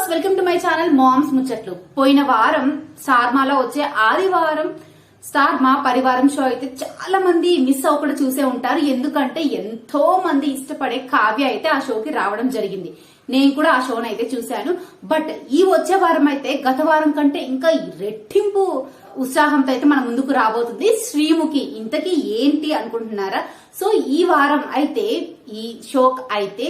Viewers welcome to my channel moms ముచ్చట్లు పోయిన వారం సార్మాలో వచ్చే ఆదివారం సార్మా మా పరివారం షో అయితే చాలా మంది మిస్ అవ్వకుండా చూసే ఉంటారు. ఎందుకంటే ఎంతో మంది ఇష్టపడే కావ్య అయితే ఆ షోకి రావడం జరిగింది. నేను కూడా ఆ షోని అయితే చూశాను. బట్ ఈ వచ్చే వారం అయితే గత వారం కంటే ఇంకా రెట్టింపు ఉత్సాహంతో అయితే మన ముందుకు రాబోతుంది. శ్రీముఖి ఇంతకీ ఏంటి అనుకుంటున్నారా? సో ఈ వారం అయితే ఈ షోక్ అయితే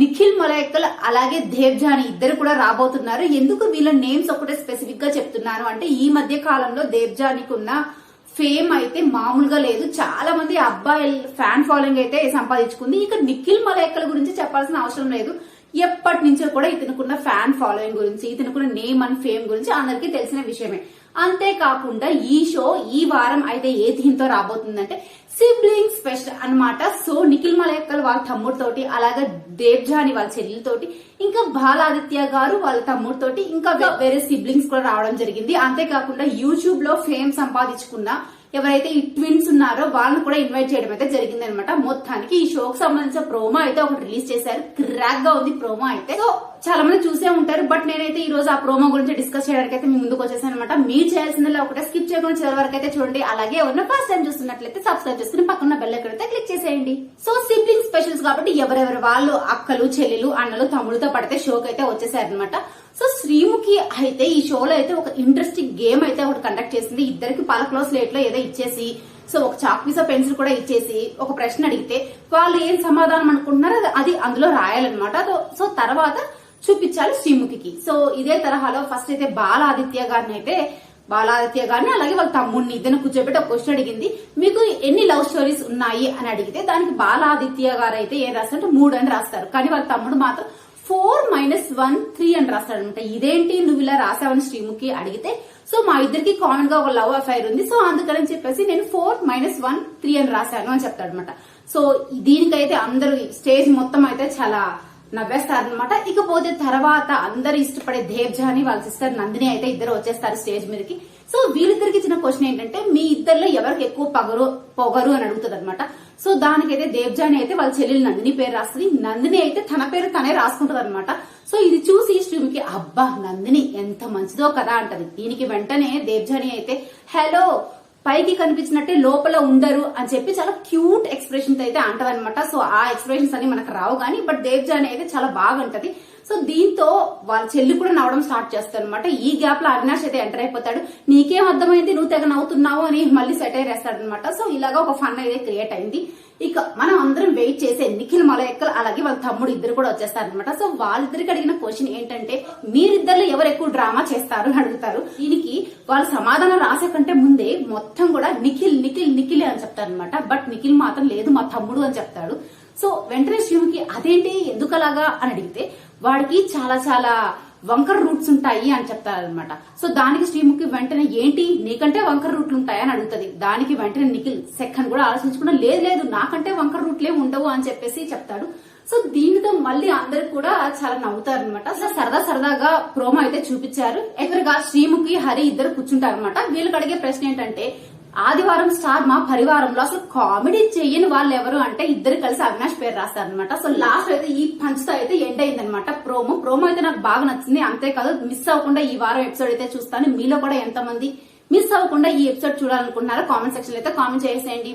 నిఖిల్ మలయక్కల్ అలాగే దేవ్జాని ఇద్దరు కూడా రాబోతున్నారు. ఎందుకు వీళ్ళ నేమ్స్ ఒకటే స్పెసిఫిక్గా చెప్తున్నాను అంటే ఈ మధ్య కాలంలో దేవ్జానికి ఉన్న ఫేమ్ అయితే మామూలుగా లేదు. చాలా మంది అబ్బాయిల ఫ్యాన్ ఫాలోయింగ్ అయితే సంపాదించుకుంది. ఇక నిఖిల్ మలయక్కల గురించి చెప్పాల్సిన అవసరం లేదు. ఎప్పటి నుంచో కూడా ఇతనుకున్న ఫ్యాన్ ఫాలోయింగ్ గురించి ఇతనుకున్న నేమ్ అండ్ ఫేమ్ గురించి అందరికీ తెలిసిన విషయమే. అంతేకాకుండా ఈ షో ఈ వారం అయితే ఏ థీమ్తో రాబోతుందంటే సిబ్లింగ్ స్పెషల్ అన్నమాట. సో నిఖిల్ మలయక్కల్ వాళ్ళ తమ్ముడితోటి అలాగే దేవ్జాని వాళ్ళ చెల్లెలతోటి ఇంకా బాలాదిత్య గారు వాళ్ళ తమ్ముడితోటి ఇంకా వేరే సిబ్లింగ్స్ కూడా రావడం జరిగింది. అంతేకాకుండా యూట్యూబ్లో ఫేమ్ సంపాదించుకున్న ఎవరైతే ఈ ట్విన్స్ ఉన్నారో వాళ్ళని కూడా ఇన్వైట్ చేయడం అయితే జరిగింది అనమాట మొత్తానికి ఈ షోకి సంబంధించిన ప్రోమో అయితే ఒకటి రిలీజ్ చేశారు. క్రాక్గా ఉంది ప్రోమో అయితే. సో చాలా మంది చూసే ఉంటారు బట్ నేనైతే ఈ రోజు ఆ ప్రోమో గురించి డిస్కస్ చేయడానికి అయితే మీ ముందుకు వచ్చేసాను అనమాట మీరు చేయాల్సిందిలో ఒకటే స్కిప్ చేయకుండా చివరి వరకు అయితే చూడండి. అలాగే ఎవరైనా ఫస్ట్ టైం చూస్తున్నట్లయితే సబ్స్క్రైబ్ చేసుకుని పక్కన బెల్ ఎక్కడైతే క్లిక్ చేసేయండి. సో సిబ్లింగ్ స్పెషల్స్ కాబట్టి ఎవరెవరు వాళ్ళు అక్కలు చెల్లెలు అన్నలు తమ్ముడితో పడితే షోకి అయితే వచ్చేసారనమాట. సో శ్రీముఖి అయితే ఈ షోలో అయితే ఒక ఇంట్రెస్టింగ్ గేమ్ అయితే ఒకటి కండక్ట్ చేసింది. ఇద్దరికి పలకలో స్లేట్లో ఏదో ఇచ్చేసి సో ఒక చాక్ పీసా పెన్సిల్ కూడా ఇచ్చేసి ఒక ప్రశ్న అడిగితే వాళ్ళు ఏం సమాధానం అనుకుంటున్నారో? అది- అందులో రాయాలన్నమాట. సో- సో తర్వాత చూపించాలి శ్రీముఖికి. సో ఇదే తరహాలో ఫస్ట్ అయితే బాలాదిత్య గారిని అయితే బాలాదిత్య గారిని అలాగే వాళ్ళ తమ్ముడిని ఇద్దరు కూర్చోబెట్టి ఒక క్వశ్చన్ అడిగింది. మీకు ఎన్ని లవ్ స్టోరీస్ ఉన్నాయి? అని అడిగితే దానికి బాలాదిత్య గారు అయితే ఏం రాస్తారంటే మూడు అని రాస్తారు. కానీ వాళ్ళ తమ్ముడు మాత్రం ఫోర్ మైనస్ వన్ త్రీ అని రాస్తాడనమాట. ఇదేంటి? నువ్వు ఇలా రాసావని శ్రీముఖి అడిగితే సో మా ఇద్దరికి కామన్గా ఒక లవ్ అఫైర్ ఉంది. సో అందుకని చెప్పేసి నేను ఫోర్ మైనస్ వన్ త్రీ అని రాశాను అని చెప్తాడనమాట. సో దీనికైతే అందరూ స్టేజ్ మొత్తం అయితే చాలా నవ్వేస్తారనమాట ఇకపోతే తర్వాత అందరూ ఇష్టపడే దేవ్జాని వాళ్ళ సిస్టర్ నందిని అయితే ఇద్దరు వచ్చేస్తారు స్టేజ్ మీదకి. సో వీళ్ళిద్దరికి ఇచ్చిన క్వశ్చన్ ఏంటంటే మీ ఇద్దరులో ఎవరికి ఎక్కువ పగరు పొగరు అని అడుగుతుంది అనమాట సో దానికైతే దేవ్జాని అయితే వాళ్ళ చెల్లెలు నందిని పేరు రాస్తుంది. నందిని అయితే తన పేరు తనే రాసుకుంటది అనమాట సో ఇది చూసి శ్రీమికి అబ్బా నందిని ఎంత మంచిదో కదా అంటది. దీనికి వెంటనే దేవ్జాని అయితే హలో పైకి కనిపించినట్టే లోపల ఉండరు అని చెప్పి చాలా క్యూట్ ఎక్స్ప్రెషన్స్ అయితే అంటదనమాట సో ఆ ఎక్స్ప్రెషన్స్ అని మనకు రావు కానీ బట్ దేవ్జాని అయితే చాలా బాగుంటది. సో దీంతో వాళ్ళ చెల్లి కూడా నవ్వడం స్టార్ట్ చేస్తారు అనమాట ఈ గ్యాప్లో అవినాష్ అయితే ఎంటర్ అయిపోతాడు. నీకేం అర్థమైంది? నువ్వు తెగ నవ్వుతున్నావు అని మళ్ళీ సెటైర్ వేస్తాడు అనమాట సో ఇలాగా ఒక ఫన్ అయితే క్రియేట్ అయింది. ఇక మనం అందరం వెయిట్ చేసే నిఖిల్ మలయక్కల్ అలాగే వాళ్ళ తమ్ముడు ఇద్దరు కూడా వచ్చేస్తారనమాట సో వాళ్ళిద్దరికి అడిగిన క్వశ్చన్ ఏంటంటే మీరిద్దరు ఎవరు ఎక్కువ డ్రామా చేస్తారు అని అడుగుతారు. దీనికి వాళ్ళు సమాధానం రాసే కంటే ముందే మొత్తం కూడా నిఖిల్ నిఖిల్ నిఖిల్ అని చెప్తారనమాట బట్ నిఖిల్ మాత్రం లేదు మా తమ్ముడు అని చెప్తాడు. సో వెంటనే శివుకి అదేంటి? ఎందుకలాగా? అని అడిగితే వాడికి చాలా చాలా వంకర రూట్స్ ఉంటాయి అని చెప్తారనమాట సో దానికి శ్రీముఖి వెంటనే ఏంటి? నీకంటే వంకర రూట్లు ఉంటాయని అడుగుతుంది. దానికి వెంటనే నిఖిల్ సెకండ్ కూడా ఆలోచించకుండా లేదు లేదు నాకంటే వంకర రూట్లే ఉండవు అని చెప్పేసి చెప్తాడు. సో దీనితో మళ్ళీ అందరు కూడా చాలా నవ్వుతారు అనమాట సో సరదా సరదాగా ప్రోమో అయితే చూపించారు. ఎదురుగా శ్రీముఖి హరి ఇద్దరు కూర్చుంటారు అనమాట వీళ్ళు అడిగే ప్రశ్న ఏంటంటే ఆదివారం స్టార్ మా పరివారంలో అసలు కామెడీ చేయని వాళ్ళు ఎవరు అంటే ఇద్దరు కలిసి అవినాష్ పేరు రాస్తారు అనమాట సో లాస్ట్ అయితే ఈ పంచ్తో అయితే ఎండ్ అయింది అనమాట ప్రోమో. ప్రోమో అయితే నాకు బాగా నచ్చింది. అంతేకాదు మిస్ అవ్వకుండా ఈ వారం ఎపిసోడ్ అయితే చూస్తాను. మీలో కూడా ఎంతమంది మిస్ అవ్వకుండా ఈ ఎపిసోడ్ చూడాలనుకుంటున్నారో కామెంట్ సెక్షన్ అయితే కామెంట్ చేసేయండి.